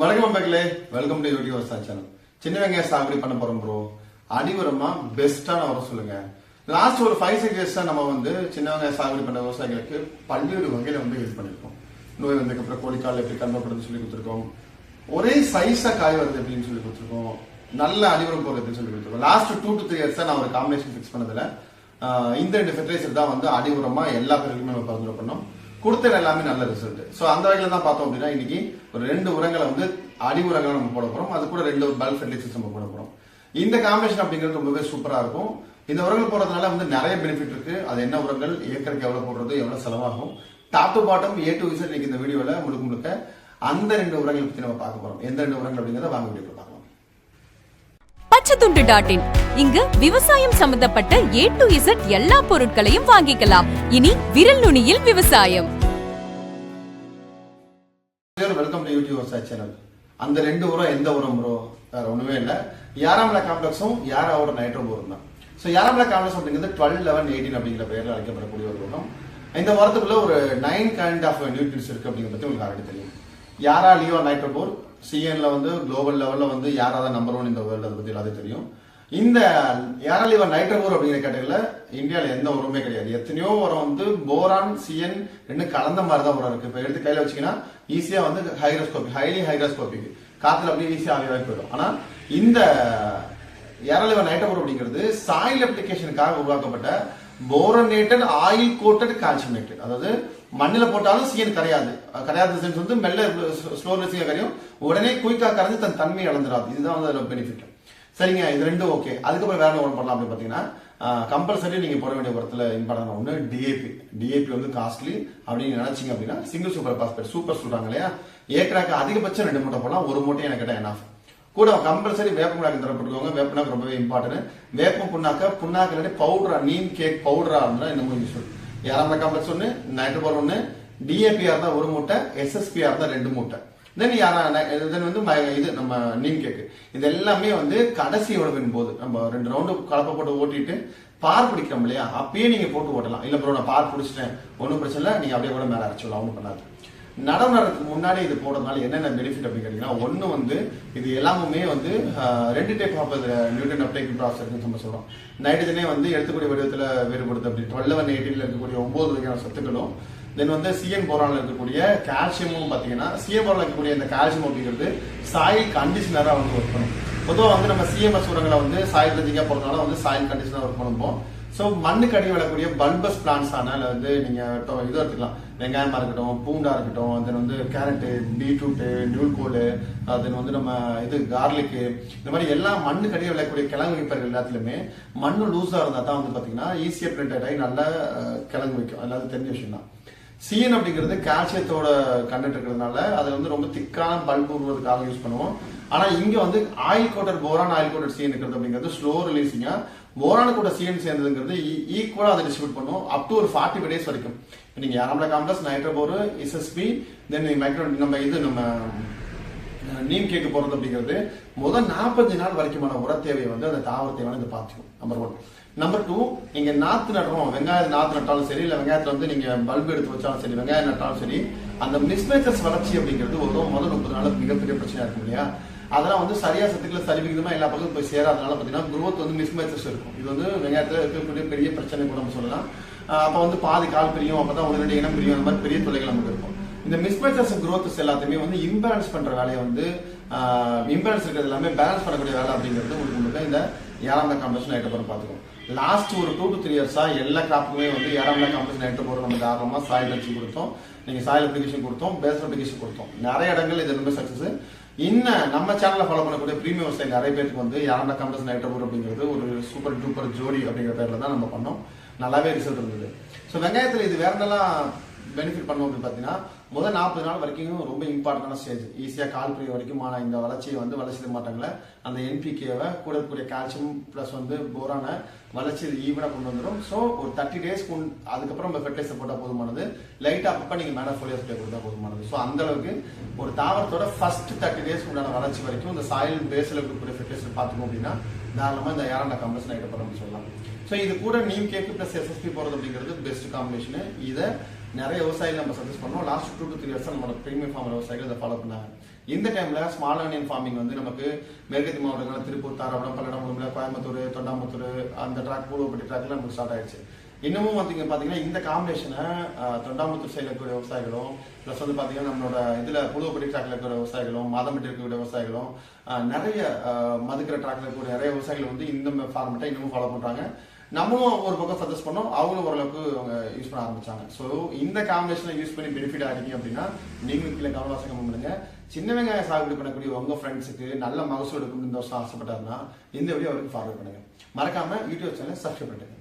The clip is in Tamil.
வணக்கம் மக்களே வெல்கம் டு யூடியூப் விவசாய சேனல் சின்ன வெங்காயம் சாகுபடி பண்ண போறோம் ப்ரோ அடிவரமா பெஸ்டான வர சொல்லுங்க. லாஸ்ட் ஒரு ஃபைவ் சிக்ஸ் இயர்ஸா நம்ம வந்து சின்ன வெங்காயம் சாகுபடி பண்ண விவசாயிகளுக்கு பல்வேறு வகையில வந்து யூஸ் பண்ணிருக்கோம். நோய் வந்ததுக்கு அப்புறம் கோழிக்கால் எப்படி கண்பப்படுறது சொல்லி கொடுத்துருக்கோம். ஒரே சைஸா காய் வருது அப்படின்னு சொல்லி கொடுத்துருக்கோம். நல்ல அடிவரம் போகிறதுன்னு சொல்லி கொடுத்துருக்கோம். Last two to three years நான் ஒரு காம்பினேஷன் ஃபிக்ஸ் பண்ணதுல இந்த ரெண்டு ஃபெர்டிலைசர் தான் வந்து அடி உரமா எல்லா பேருக்குமே நம்ம பரிந்துரை பண்ணோம். கொடுத்தது எல்லாமே நல்ல ரிசல்ட் ஸோ அந்த வகையில தான் பார்த்தோம் அப்படின்னா இன்னைக்கு ஒரு ரெண்டு உரங்களை வந்து அடி உரங்களை நம்ம போட போறோம். அது கூட ரெண்டு பல்க் ஃபெர்டிலைசர்ஸ் நம்ம போட போறோம். இந்த காம்பினேஷன் அப்படிங்கிறது ரொம்பவே சூப்பரா இருக்கும். இந்த உரங்கள் போடுறதுனால வந்து நிறைய பெனிஃபிட் இருக்கு. அது என்ன உரங்கள் ஏக்கருக்கு எவ்வளவு போடுறது எவ்வளவு செலவாகும். Top to bottom A to Z இன்னைக்கு இந்த வீடியோல முழுக்க முழுக்க அந்த ரெண்டு உரங்களை பத்தி நம்ம பார்க்க போறோம். எந்த ரெண்டு உரங்கள் அப்படிங்கிறத வாங்க வீடியோ பார்க்கலாம். பச்சைத்துண்டு டாட் இன் இங்கு விவசாயம் சம்பந்தப்பட்ட ஏ டு இசட் எல்லா பொருட்களையும் வாங்கிக்கலாம். இனி விரல் நுனியில் விவசாயம். வெல்கம் டு யூடியூப் விவசாய சேனல் அந்த ரெண்டு உரம் எந்த உரம் ப்ரோ வேற ஒண்ணுமே இல்ல. யாராமல காம்ப்ளெக்ஸும் யாராவோட நைட்ரோ போரும் தான். ஸோ யாராமல காம்ப்ளெக்ஸ் அப்படிங்கிறது டுவெல் லெவன் எயிட்டீன் அப்படிங்கிற பேரில் அழைக்கப்படக்கூடிய ஒரு உரம். இந்த உரத்துக்குள்ள ஒரு நைன் கைண்ட் ஆஃப் நியூட்ரின்ஸ் இருக்கு அப்படிங்கிறத பத்தி உங்களுக்கு ஆல்ரெடி தெரியும். யாரா லியோ நைட்ரோபோர் சிஎன்ல வந்து குளோபல் லெவல்ல வந்து யாரா தான் நம்பர் ஒன் இந்த வேர்ல்டு அதை பத்தி எல்லாத்தையும் தெரியும். இந்த யாரா லிவர் நைட்ரோபோர் அப்படிங்கிற கேட்டகரியில் இந்தியாவில் எந்த உரமே கிடையாது. எத்தனையோ உரம் வந்து போரான் சிஎன் ரெண்டு கலந்த மாதிரி தான் உரம் இருக்கு. இப்போ எடுத்து கையில் வச்சிங்கன்னா ஈஸியாக வந்து ஹைரோஸ்கோபி ஹைலி ஹைக்ரோஸ்கோபிக் காற்றுல அப்படியே ஈஸியாக ஆவியாகி போயிடும். ஆனால் இந்த ஏரலிவர் நைட்ரோபோர் அப்படிங்கிறது சாயில் அப்ளிகேஷனுக்காக உருவாக்கப்பட்ட போரனேட்டட் ஆயில் கோட்டட் கால்சியமேட்டட் அதாவது மண்ணில் போட்டாலும் சிஎன் கரையாது. கரையாத சென்ஸ் வந்து மெல்ல ஸ்லோ ரெசிங்க கரையும். உடனே குயிக்கா கரைஞ்சு தன் தன்மையை இழந்துடாது இதுதான் வந்து அதோட பெனிஃபிட் சரிங்க இது ரெண்டும் ஓகே அதுக்கப்புறம் வேற என்ன ஒன்று பண்ணலாம் அப்படின்னு பார்த்தீங்கன்னா கம்பல்சரி நீங்கள் போட வேண்டிய உரத்தில் இம்பார்ட்டன் ஒன்று டிஏபி டிஏபி வந்து காஸ்ட்லி அப்படின்னு நினைச்சிங்க அப்படின்னா சிங்கிள் சூப்பர் பாஸ்பேட் சூப்பர் சொல்கிறாங்க இல்லையா? ஏக்கராக்கு அதிகபட்சம் ரெண்டு மூட்டை போடலாம் ஒரு மூட்டை எனக்கு கேட்டால் என்ன கூட கம்பல்சரி வேப்ப புண்ணாக்கு தரப்பட்டுக்கோங்க வேப்ப புண்ணாக்கு ரொம்பவே இம்பார்ட்டன்ட் வேப்ப புண்ணாக்க புண்ணாக்கு இல்லாட்டி பவுடரா நீம் கேக் பவுடரா இருந்தால் இன்னமும் யூஸ் இரநூறு காம்ப்ளெக்ஸ் ஒன்று நைட்ரோபோர் ஒன்று டிஏபியாக இருந்தால் ஒரு மூட்டை எஸ்எஸ்பியாக இருந்தால் ரெண்டு மூட்டை. தென் யாரா தென் வந்து ம- இது நம்ம நீம் கேக்கு இது எல்லாமே வந்து கடைசி உழவின் போது நம்ம ரெண்டு ரவுண்டு கலப்பை போட்டு ஓட்டிட்டு பார் பிடிக்கிறோம் இல்லையா? அப்பயே நீங்க போட்டு ஓட்டலாம். இல்ல ப்ரோ நான் பார் பிடிச்சிட்டேன். ஒன்றும் பிரச்சனை இல்லை. நீங்க அப்படியே கூட மேல அரைச்சிடலாம் ஒன்றும் பண்ணாது. நடவு நடுறதுக்கு முன்னாடி இது போடுறதுனால என்னென்ன பெனிஃபிட் அப்படின்னு கேட்டீங்கன்னா ஒன்று வந்து இது எல்லாமே வந்து ரெண்டு type of nutrient uptaking process நம்ம சொல்கிறோம் நைட்ரஜனே வந்து எடுத்துக்கூடிய வடிவத்தில் வேறுபடுது அப்படி. டுவெல் லெவன் எயிட்டீன்ல இருக்கக்கூடிய ஒன்பது வகையான சத்துக்களும் தென் வந்து சிஎன் போரானில் இருக்கக்கூடிய கால்சியமும் பார்த்தீங்கன்னா சிஎன் போரானில் இருக்கக்கூடிய இந்த கால்சியம் அப்படிங்கிறது சாயில் கண்டிஷனராக வந்து ஒர்க் பண்ணும். பொதுவாக வந்து நம்ம சிஎம்எஸ் உரங்களை வந்து சாயில் ரஜிக்காக போகிறதுனால வந்து சாயில் கண்டிஷனாக ஒர்க் பண்ணுவோம் ஸோ மண்ணுக்கு அடி வளரக்கூடிய பல்பஸ் பிளான்ஸ் ஆனால் வந்து நீங்கள் இது எடுத்துக்கலாம். வெங்காயமாக இருக்கட்டும் பூண்டா இருக்கட்டும் தென் வந்து கேரட்டு பீட்ரூட்டு நியூல்கோல் தென் வந்து நம்ம இது கார்லிக்கு இந்த மாதிரி எல்லா மண்ணுக்கு அடி விளக்கக்கூடிய கிழங்கு வைப்பர்கள் எல்லாத்துலையுமே மண்ணு லூஸாக இருந்தால் தான் வந்து பார்த்தீங்கன்னா ஈஸியாக பிரிண்டட் ஆகி நல்லா கிழங்கு வைக்கும் எல்லாரும் தெரிஞ்ச விஷயம் தான் சீன் அப்படிங்கிறது கால்சியத்தோட கண்டென்ட் இருக்கிறதுனால அதை வந்து ரொம்ப திக்கான பல்ப் உருவதுக்காக யூஸ் பண்ணுவோம். ஆனா இங்க வந்து oil coated boron oil coated scene இருக்கிறது அப்படிங்கிறது ஸ்லோ ரிலீசிங்கா போரான கூட சீன் சேர்ந்ததுங்கிறது e- ஈக்குவலா அதை டிஸ்ட்ரிபியூட் பண்ணுவோம். அப் டு ஒரு ஃபார்ட்டி ஃபைவ் டேஸ் வரைக்கும் நீங்க யாரம்ல காம்ப்ளஸ் நைட்ரோபோர் எஸ்எஸ்பி தென் மைக்ரோ நம்ம இது நம்ம நீம் கேக்கு போறது அப்படிங்கிறது முதல் நாற்பஞ்சு நாள் வரைக்குமான உர தேவையை வந்து அந்த தாவர தேவையான இது பார்த்துக்கும் நம்பர் ஒன் நம்பர் டூ நீங்க நாத்து நடுறோம் வெங்காயம் நாத்து நட்டாலும் சரி இல்ல வெங்காயத்துல வந்து நீங்க பல்பு எடுத்து வச்சாலும் சரி வெங்காயம் நட்டாலும் சரி அந்த மிஸ்மேச்சர்ஸ் வளர்ச்சி அப்படிங்கிறது ஒரு முதல் முப்பது நாள் மிகப்பெரிய பிரச்சனையா இருக்கும் இல்லையா? அதெல்லாம் வந்து சரியா சத்துக்களை சரி விகிதமா எல்லா பக்கமும் போய் சேராதனால பாத்தீங்கன்னா குரோத் வந்து மிஸ்மேச்சர்ஸ் இருக்கும். இது வந்து வெங்காயத்துல இருக்கக்கூடிய பெரிய பிரச்சனை கூட நம்ம சொல்லலாம். அப்ப வந்து பாதி கால் பிரியும் அப்பதான் உடனடி ரெண்டு இனம் பிரியும் அந்த மாதிரி பெரிய தொலைகள் நமக்கு இருக்கும். இந்த மிஸ்மேச்சர்ஸ் குரோத்ஸ் எல்லாத்தையுமே வந்து இம்பேலன்ஸ் பண்ற வேலையை வந்து இம்பேலன்ஸ் இருக்கிறது எல்லாமே பேலன்ஸ் பண்ணக்கூடிய வேலை அப்படிங்கிறது உங்களுக்கு முழுக்க இந்த ஏழாம் காம்படிஷன் ஆகிட்ட போற பாத்துக்கோம் லாஸ்ட் ஒரு டூ டு த்ரீ இயர்ஸா எல்லா கிராப்புமே வந்து ஏழாம் காம்படிஷன் ஐட்டம் போற நம்ம தாராளமா சாயில் வச்சு கொடுத்தோம். நீங்க சாயில் அப்ளிகேஷன் கொடுத்தோம் பேஸ் அப்ளிகேஷன் கொடுத்தோம். நிறைய இடங்கள் இது ரொம்ப சக்சஸ் இன்னும் நம்ம சேனலில் ஃபாலோ பண்ணக்கூடிய ப்ரீமியம் விவசாயி நிறைய பேருக்கு வந்து யாரா காம்படிஷன் ஐட்டம் அப்படிங்கிறது ஒரு சூப்பர் டூப்பர் ஜோடி அப்படிங்கிற பேர்ல தான் நம்ம பண்ணோம். நல்லாவே ரிசல்ட் இருந்தது. ஸோ வெங்காயத்தில் இது வேற என்னெல்லாம் பெனிஃபிட் பண்ணுவோம் அப்படின்னு பார்த்தீங்கன்னா முதல் நாற்பது நாள் வரைக்கும் ரொம்ப இம்பார்ட்டன்டான ஸ்டேஜ் ஈஸியாக கால் புரிய வரைக்கும் ஆனால் இந்த வளர்ச்சியை வந்து வளர்ச்சி மாட்டாங்கள அந்த என்பிகேவை கூட இருக்கக்கூடிய கால்சியம் ப்ளஸ் வந்து போரான வளர்ச்சியை ஈவனாக கொண்டு வந்துடும் ஸோ ஒரு தேர்ட்டி டேஸ் அதுக்கப்புறம் நம்ம ஃபெர்டிலைசர் போட்டால் போதுமானது. லைட்டாக அப்பப்போ நீங்கள் மேலே ஃபோலியோ ஸ்ப்ரே கொடுத்தா போதுமானது. ஸோ அந்த அளவுக்கு ஒரு தாவரத்தோட ஃபர்ஸ்ட் தேர்ட்டி டேஸ்க்கு உண்டான வளர்ச்சி வரைக்கும் இந்த சாயில் பேஸில் இருக்கக்கூடிய ஃபெர்டிலைசர் பார்த்துக்கோம் அப்படின்னா தாராளமாக இந்த ஏரண்டா காம்பஸ் நைட்டை பண்ணணும்னு சொல்லலாம். ஸோ இது கூட நீம் கேக்கு ப்ளஸ் எஸ்எஸ்பி போகிறது அப்படிங்கிறது பெஸ்ட் காம்பினேஷனு இதை நிறைய விவசாயிகள் நம்ம சஜஸ்ட் பண்ணோம். Last two to three years நம்மளோட பிரீமியம் ஃபார்மர் விவசாயிகள் அதை ஃபாலோ பண்ணாங்க. இந்த டைம்ல ஸ்மால் ஆனியன் ஃபார்மிங் வந்து நமக்கு மேற்கத்தி மாவட்டங்கள் திருப்பூர் தாராபுரம் பல்லடம் உடுமலை கோயம்புத்தூர் தொண்டாமுத்தூர் அந்த ட்ராக் பூலோப்பட்டி ட்ராக்ல நமக்கு ஸ்டார்ட் ஆயிடுச்சு. இன்னமும் வந்து பாத்தீங்கன்னா இந்த காம்பினேஷனை தொண்டாமுத்தூர் சைடில் இருக்கிற விவசாயிகளும் ப்ளஸ் வந்து பாத்தீங்கன்னா நம்மளோட இதுல புழுவப்பட்டி ட்ராக்ல இருக்கிற விவசாயிகளும் மாதம்பட்டி இருக்கக்கூடிய விவசாயிகளும் நிறைய மதுக்கிற ட்ராக்ல இருக்கக்கூடிய நிறைய விவசாயிகள் வந்து இந்த ஃபார்மெட்டை இன்னமும் ஃபாலோ பண்றாங்க. நம்மளும் ஒரு பக்கம் சஜஸ்ட் பண்ணோம். அவங்களும் ஓரளவுக்கு அவங்க யூஸ் பண்ண ஆரம்பிச்சாங்க. ஸோ இந்த காம்பினேஷனை யூஸ் பண்ணி பெனிஃபிட் ஆகிறீங்க அப்படின்னா நீங்களும் கீழே கவனவாசம் பண்ணுங்க சின்ன வெங்காயம் சாகுபடி பண்ணக்கூடிய உங்க ஃப்ரெண்ட்ஸுக்கு நல்ல மகசூல் எடுக்கணும்னு இந்த ஆசைப்பட்டாருன்னா இந்த வீடியோ அவருக்கு ஃபார்வர்ட் பண்ணுங்க. மறக்காம யூடியூப் சேனல் சப்ஸ்கிரைப் பண்ணுங்க